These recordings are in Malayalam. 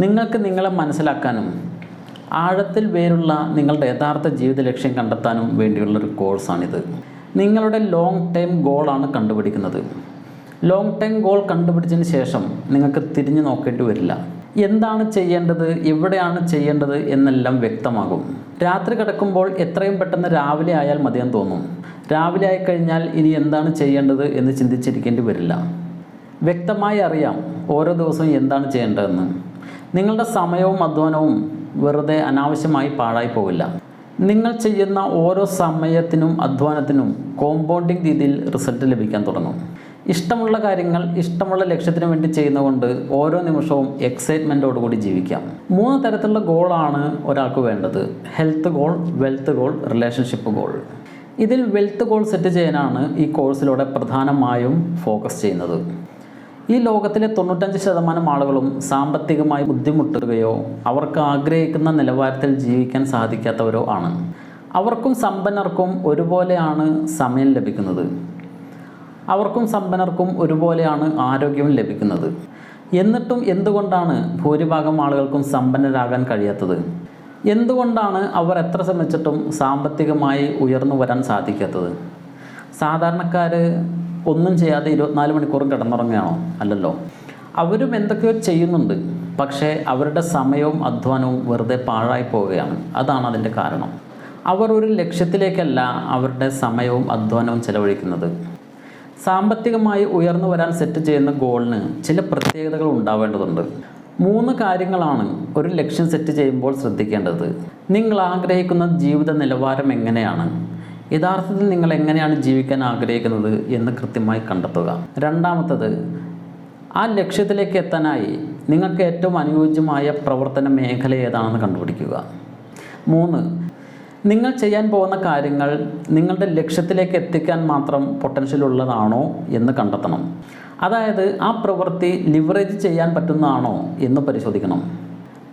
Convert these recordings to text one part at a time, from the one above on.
നിങ്ങൾക്ക് നിങ്ങളെ മനസ്സിലാക്കാനും ആഴത്തിൽ വേരുള്ള നിങ്ങളുടെ യഥാർത്ഥ ജീവിത ലക്ഷ്യം കണ്ടെത്താനും വേണ്ടിയുള്ളൊരു കോഴ്സാണിത്. നിങ്ങളുടെ ലോങ് ടൈം ഗോളാണ് കണ്ടുപിടിക്കുന്നത്. ലോങ് ടൈം ഗോൾ കണ്ടുപിടിച്ചതിന് ശേഷം നിങ്ങൾക്ക് തിരിഞ്ഞു നോക്കേണ്ടി വരില്ല. എന്താണ് ചെയ്യേണ്ടത് എവിടെയാണ് ചെയ്യേണ്ടത് എന്നെല്ലാം വ്യക്തമാകും. രാത്രി കിടക്കുമ്പോൾ എത്രയും പെട്ടെന്ന് രാവിലെ ആയാൽ മതിയെന്ന് തോന്നും. രാവിലെ ആയിക്കഴിഞ്ഞാൽ ഇനി എന്താണ് ചെയ്യേണ്ടത് എന്ന് ചിന്തിച്ചിരിക്കേണ്ടി വരില്ല. വ്യക്തമായി അറിയാം ഓരോ ദിവസവും എന്താണ് ചെയ്യേണ്ടതെന്ന്. നിങ്ങളുടെ സമയവും അധ്വാനവും വെറുതെ അനാവശ്യമായി പാഴായി പോവില്ല. നിങ്ങൾ ചെയ്യുന്ന ഓരോ സമയത്തിനും അധ്വാനത്തിനും കോമ്പൗണ്ടിങ് രീതിയിൽ റിസൾട്ട് ലഭിക്കാൻ തുടങ്ങും. ഇഷ്ടമുള്ള കാര്യങ്ങൾ ഇഷ്ടമുള്ള ലക്ഷ്യത്തിന് വേണ്ടി ചെയ്യുന്നതുകൊണ്ട് ഓരോ നിമിഷവും എക്സൈറ്റ്മെന്റോടുകൂടി ജീവിക്കാം. മൂന്ന് തരത്തിലുള്ള ഗോളാണ് ഒരാൾക്ക് വേണ്ടത്. Health goal wealth goal relationship goal ഇതിൽ വെൽത്ത് ഗോൾ സെറ്റ് ചെയ്യാനാണ് ഈ കോഴ്സിലൂടെ പ്രധാനമായും ഫോക്കസ് ചെയ്യുന്നത്. ഈ ലോകത്തിലെ തൊണ്ണൂറ്റഞ്ച് ശതമാനം ആളുകളും സാമ്പത്തികമായി ബുദ്ധിമുട്ടുകയോ അവർക്ക് ആഗ്രഹിക്കുന്ന നിലവാരത്തിൽ ജീവിക്കാൻ സാധിക്കാത്തവരോ ആണ്. അവർക്കും സമ്പന്നർക്കും ഒരുപോലെയാണ് സമയം ലഭിക്കുന്നത്. അവർക്കും സമ്പന്നർക്കും ഒരുപോലെയാണ് ആരോഗ്യവും ലഭിക്കുന്നത്. എന്നിട്ടും എന്തുകൊണ്ടാണ് ഭൂരിഭാഗം ആളുകൾക്കും സമ്പന്നരാകാൻ കഴിയാത്തത്? എന്തുകൊണ്ടാണ് അവർ എത്ര ശ്രമിച്ചിട്ടും സാമ്പത്തികമായി ഉയർന്നു വരാൻ സാധിക്കാത്തത്? സാധാരണക്കാർ ഒന്നും ചെയ്യാതെ ഇരുപത്തിനാല് മണിക്കൂറും കിടന്നുറങ്ങുകയാണോ? അല്ലല്ലോ. അവരും എന്തൊക്കെയോ ചെയ്യുന്നുണ്ട്. പക്ഷേ അവരുടെ സമയവും അധ്വാനവും വെറുതെ പാഴായി പോവുകയാണ്. അതാണ് അതിന്റെ കാരണം. അവർ ഒരു ലക്ഷ്യത്തിലേക്കല്ല അവരുടെ സമയവും അധ്വാനവും ചെലവഴിക്കുന്നത്. സാമ്പത്തികമായി ഉയർന്നു വരാൻ സെറ്റ് ചെയ്യുന്ന ഗോളിന് ചില പ്രത്യേകതകൾ ഉണ്ടാവേണ്ടതുണ്ട്. മൂന്ന് കാര്യങ്ങളാണ് ഒരു ലക്ഷ്യം സെറ്റ് ചെയ്യുമ്പോൾ ശ്രദ്ധിക്കേണ്ടത്. നിങ്ങൾ ആഗ്രഹിക്കുന്ന ജീവിത നിലവാരം എങ്ങനെയാണ്? യഥാർത്ഥത്തിൽ നിങ്ങൾ എങ്ങനെയാണ് ജീവിക്കാൻ ആഗ്രഹിക്കുന്നത് എന്ന് കൃത്യമായി കണ്ടെത്തുക. രണ്ടാമത്തത് ആ ലക്ഷ്യത്തിലേക്ക് എത്താനായി നിങ്ങൾക്ക് ഏറ്റവും അനുയോജ്യമായ പ്രവർത്തന മേഖല ഏതാണെന്ന് കണ്ടുപിടിക്കുക. മൂന്ന് നിങ്ങൾ ചെയ്യാൻ പോകുന്ന കാര്യങ്ങൾ നിങ്ങളുടെ ലക്ഷ്യത്തിലേക്ക് എത്തിക്കാൻ മാത്രം പൊട്ടൻഷ്യൽ ഉള്ളതാണോ എന്ന് കണ്ടെത്തണം. അതായത് ആ പ്രവൃത്തി ലിവറേജ് ചെയ്യാൻ പറ്റുന്നതാണോ എന്ന് പരിശോധിക്കണം.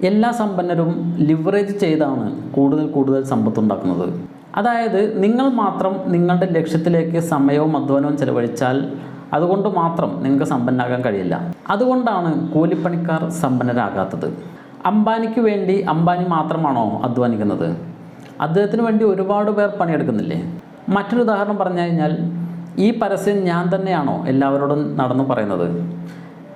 എല്ലാ സമ്പന്നരും ലിവറേജ് ചെയ്താണ് കൂടുതൽ കൂടുതൽ സമ്പത്തുണ്ടാക്കുന്നത് അതായത് നിങ്ങൾ മാത്രം നിങ്ങളുടെ ലക്ഷ്യത്തിലേക്ക് സമയവും അധ്വാനവും ചെലവഴിച്ചാൽ അതുകൊണ്ട് മാത്രം നിങ്ങൾക്ക് സമ്പന്നാകാൻ കഴിയില്ല. അതുകൊണ്ടാണ് കൂലിപ്പണിക്കാർ സമ്പന്നരാകാത്തത്. അംബാനിക്ക് വേണ്ടി അംബാനി മാത്രമാണോ അധ്വാനിക്കുന്നത്? അദ്ദേഹത്തിന് വേണ്ടി ഒരുപാട് പേർ പണിയെടുക്കുന്നില്ലേ? മറ്റൊരു ഉദാഹരണം പറഞ്ഞു കഴിഞ്ഞാൽ ഈ പരസ്യം ഞാൻ തന്നെയാണോ എല്ലാവരോടും നടന്നു പറയുന്നത്?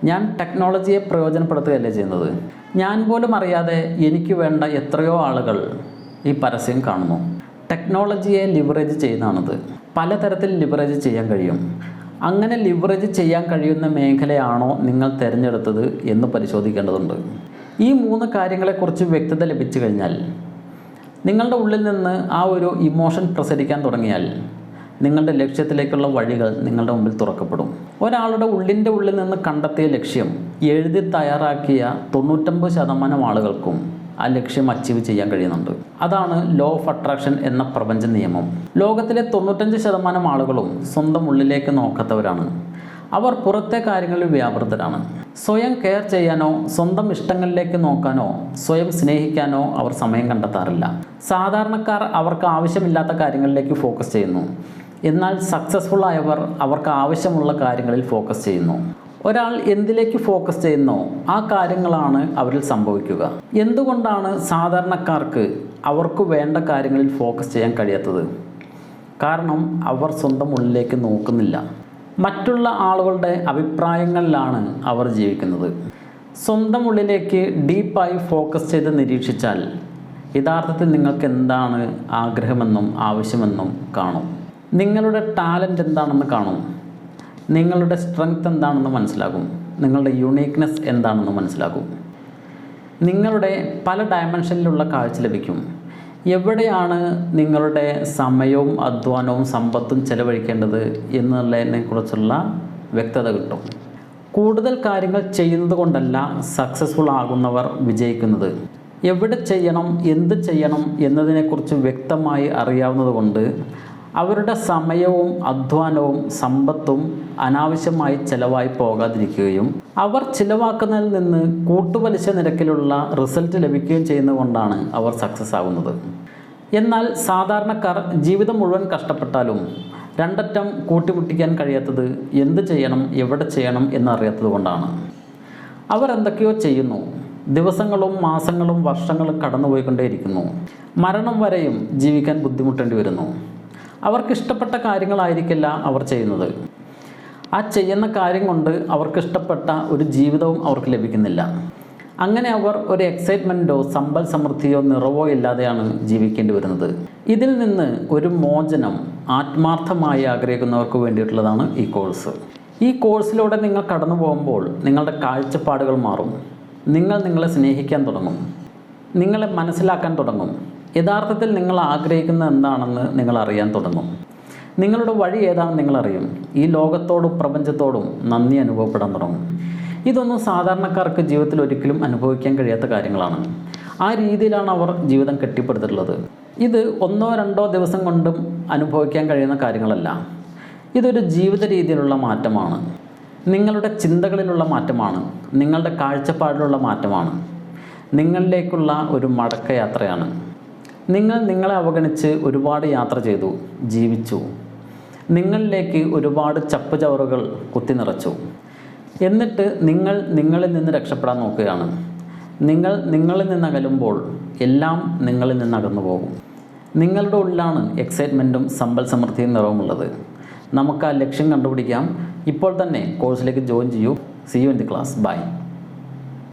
ഞാൻ ടെക്നോളജിയെ പ്രയോജനപ്പെടുത്തുകയല്ലേ ചെയ്യുന്നത്? ഞാൻ പോലും അറിയാതെ എനിക്ക് വേണ്ട എത്രയോ ആളുകൾ ഈ പരസ്യം കാണുന്നു. ടെക്നോളജിയെ ലിവറേജ് ചെയ്യുന്നതാണത്. പലതരത്തിൽ ലിവറേജ് ചെയ്യാൻ കഴിയും. അങ്ങനെ ലിവറേജ് ചെയ്യാൻ കഴിയുന്ന മേഖലയാണോ നിങ്ങൾ തിരഞ്ഞെടുത്തത് എന്ന് പരിശോധിക്കേണ്ടതുണ്ട്. ഈ മൂന്ന് കാര്യങ്ങളെക്കുറിച്ച് വ്യക്തത ലഭിച്ചു കഴിഞ്ഞാൽ നിങ്ങളുടെ ഉള്ളിൽ നിന്ന് ആ ഒരു ഇമോഷൻ പ്രസരിക്കാൻ തുടങ്ങിയാൽ നിങ്ങളുടെ ലക്ഷ്യത്തിലേക്കുള്ള വഴികൾ നിങ്ങളുടെ മുമ്പിൽ തുറക്കപ്പെടും. ഒരാളുടെ ഉള്ളിന്റെ ഉള്ളിൽ നിന്ന് കണ്ടെത്തിയ ലക്ഷ്യം എഴുതി തയ്യാറാക്കിയ തൊണ്ണൂറ്റമ്പത് ശതമാനം ആളുകൾക്കും ആ ലക്ഷ്യം അച്ചീവ് ചെയ്യാൻ കഴിയുന്നുണ്ട്. അതാണ് ലോ ഓഫ് അട്രാക്ഷൻ എന്ന പ്രപഞ്ച നിയമം. ലോകത്തിലെ തൊണ്ണൂറ്റഞ്ച് ശതമാനം ആളുകളും സ്വന്തം ഉള്ളിലേക്ക് നോക്കാത്തവരാണ്. അവർ പുറത്തെ കാര്യങ്ങളിൽ വ്യാപൃതരാണ്. സ്വയം കെയർ ചെയ്യാനോ സ്വന്തം ഇഷ്ടങ്ങളിലേക്ക് നോക്കാനോ സ്വയം സ്നേഹിക്കാനോ അവർ സമയം കണ്ടെത്താറില്ല. സാധാരണക്കാർ അവർക്ക് ആവശ്യമില്ലാത്ത കാര്യങ്ങളിലേക്ക് ഫോക്കസ് ചെയ്യുന്നു. എന്നാൽ സക്സസ്ഫുൾ ആയവർ അവർക്ക് ആവശ്യമുള്ള കാര്യങ്ങളിൽ ഫോക്കസ് ചെയ്യുന്നു. ഒരാൾ എന്തിലേക്ക് ഫോക്കസ് ചെയ്യുന്നോ ആ കാര്യങ്ങളാണ് അവരിൽ സംഭവിക്കുക. എന്തുകൊണ്ടാണ് സാധാരണക്കാർക്ക് അവർക്ക് വേണ്ട കാര്യങ്ങളിൽ ഫോക്കസ് ചെയ്യാൻ കഴിയാത്തത്? കാരണം അവർ സ്വന്തം ഉള്ളിലേക്ക് നോക്കുന്നില്ല. മറ്റുള്ള ആളുകളുടെ അഭിപ്രായങ്ങളിലാണ് അവർ ജീവിക്കുന്നത്. സ്വന്തം ഉള്ളിലേക്ക് ഡീപ്പായി ഫോക്കസ് ചെയ്ത് നിരീക്ഷിച്ചാൽ യഥാർത്ഥത്തിൽ നിങ്ങൾക്ക് എന്താണ് ആഗ്രഹമെന്നും ആവശ്യമെന്നും കാണും. നിങ്ങളുടെ ടാലന്റ് എന്താണെന്ന് കാണും. നിങ്ങളുടെ സ്ട്രെങ്ത് എന്താണെന്ന് മനസ്സിലാകും. നിങ്ങളുടെ യുണീക്നെസ് എന്താണെന്ന് മനസ്സിലാകും. നിങ്ങളുടെ പല ഡയമെൻഷനിലുള്ള കാഴ്ച ലഭിക്കും. എവിടെയാണ് നിങ്ങളുടെ സമയവും അധ്വാനവും സമ്പത്തും ചെലവഴിക്കേണ്ടത് എന്നുള്ളതിനെക്കുറിച്ചുള്ള വ്യക്തത കിട്ടും. കൂടുതൽ കാര്യങ്ങൾ ചെയ്യുന്നത് കൊണ്ടല്ല സക്സസ്ഫുൾ ആകുന്നവർ വിജയിക്കുന്നത്. എവിടെ ചെയ്യണം എന്ത് ചെയ്യണം എന്നതിനെക്കുറിച്ച് വ്യക്തമായി അറിയാവുന്നതുകൊണ്ട് അവരുടെ സമയവും അധ്വാനവും സമ്പത്തും അനാവശ്യമായി ചിലവായി പോകാതിരിക്കുകയും അവർ ചിലവാക്കുന്നതിൽ നിന്ന് കൂട്ടുപലിശ നിരക്കിലുള്ള റിസൾട്ട് ലഭിക്കുകയും ചെയ്യുന്നതുകൊണ്ടാണ് അവർ സക്സസ് ആകുന്നത്. എന്നാൽ സാധാരണക്കാർ ജീവിതം മുഴുവൻ കഷ്ടപ്പെട്ടാലും രണ്ടറ്റം കൂട്ടിമുട്ടിക്കാൻ കഴിയാത്തത് എന്ത് ചെയ്യണം എവിടെ ചെയ്യണം എന്നറിയാത്തത് കൊണ്ടാണ്. അവർ എന്തൊക്കെയോ ചെയ്യുന്നു. ദിവസങ്ങളും മാസങ്ങളും വർഷങ്ങളും കടന്നുപോയിക്കൊണ്ടേയിരിക്കുന്നു. മരണം വരെയും ജീവിക്കാൻ ബുദ്ധിമുട്ടേണ്ടി വരുന്നു. അവർക്ക് ഇഷ്ടപ്പെട്ട കാര്യങ്ങളായിരിക്കില്ല അവർ ചെയ്യുന്നത്. ആ ചെയ്യുന്ന കാര്യം കൊണ്ട് അവർക്കിഷ്ടപ്പെട്ട ഒരു ജീവിതവും അവർക്ക് ലഭിക്കുന്നില്ല. അങ്ങനെ അവർ ഒരു എക്സൈറ്റ്മെന്റോ സമ്പൽ സമൃദ്ധിയോ നിറവോ ഇല്ലാതെയാണ് ജീവിക്കേണ്ടി വരുന്നത്. ഇതിൽ നിന്ന് ഒരു മോചനം ആത്മാർത്ഥമായി ആഗ്രഹിക്കുന്നവർക്ക് വേണ്ടിയിട്ടുള്ളതാണ് ഈ കോഴ്സ് ഈ കോഴ്സിലൂടെ നിങ്ങൾ കടന്നു പോകുമ്പോൾ നിങ്ങളുടെ കാഴ്ചപ്പാടുകൾ മാറും. നിങ്ങൾ നിങ്ങളെ സ്നേഹിക്കാൻ തുടങ്ങും. നിങ്ങളെ മനസ്സിലാക്കാൻ തുടങ്ങും. യഥാർത്ഥത്തിൽ നിങ്ങൾ ആഗ്രഹിക്കുന്നത് എന്താണെന്ന് നിങ്ങൾ അറിയാൻ തുടങ്ങും. നിങ്ങളുടെ വഴി ഏതാണെന്ന് നിങ്ങളറിയും ഈ ലോകത്തോടും പ്രപഞ്ചത്തോടും നന്ദി അനുഭവപ്പെടാൻ തുടങ്ങും. ഇതൊന്നും സാധാരണക്കാർക്ക് ജീവിതത്തിൽ ഒരിക്കലും അനുഭവിക്കാൻ കഴിയാത്ത കാര്യങ്ങളാണ്. ആ രീതിയിലാണ് അവർ ജീവിതം കെട്ടിപ്പടുത്തിട്ടുള്ളത്. ഇത് ഒന്നോ രണ്ടോ ദിവസം കൊണ്ടും അനുഭവിക്കാൻ കഴിയുന്ന കാര്യങ്ങളല്ല. ഇതൊരു ജീവിത രീതിയിലുള്ള മാറ്റമാണ്. നിങ്ങളുടെ ചിന്തകളിലുള്ള മാറ്റമാണ്. നിങ്ങളുടെ കാഴ്ചപ്പാടിലുള്ള മാറ്റമാണ്. നിങ്ങളിലേക്കുള്ള ഒരു മടക്കയാത്രയാണ്. നിങ്ങൾ നിങ്ങളെ അവഗണിച്ച് ഒരുപാട് യാത്ര ചെയ്തു ജീവിച്ചു. നിങ്ങളിലേക്ക് ഒരുപാട് ചപ്പുചവറുകൾ കുത്തി നിറച്ചു. എന്നിട്ട് നിങ്ങൾ നിങ്ങളിൽ നിന്ന് രക്ഷപ്പെടാൻ നോക്കുകയാണ്. നിങ്ങൾ നിങ്ങളിൽ നിന്ന് അകലുമ്പോൾ എല്ലാം നിങ്ങളിൽ നിന്ന് അകന്നു പോകും. നിങ്ങളുടെ ഉള്ളിലാണ് എക്സൈറ്റ്മെന്റും സമ്പൽ സമൃദ്ധിയും നിറവുമുള്ളത്. നമുക്ക് ആ ലക്ഷ്യം കണ്ടുപിടിക്കാം. ഇപ്പോൾ തന്നെ കോഴ്സിലേക്ക് ജോയിൻ ചെയ്യൂ. See you in the class bye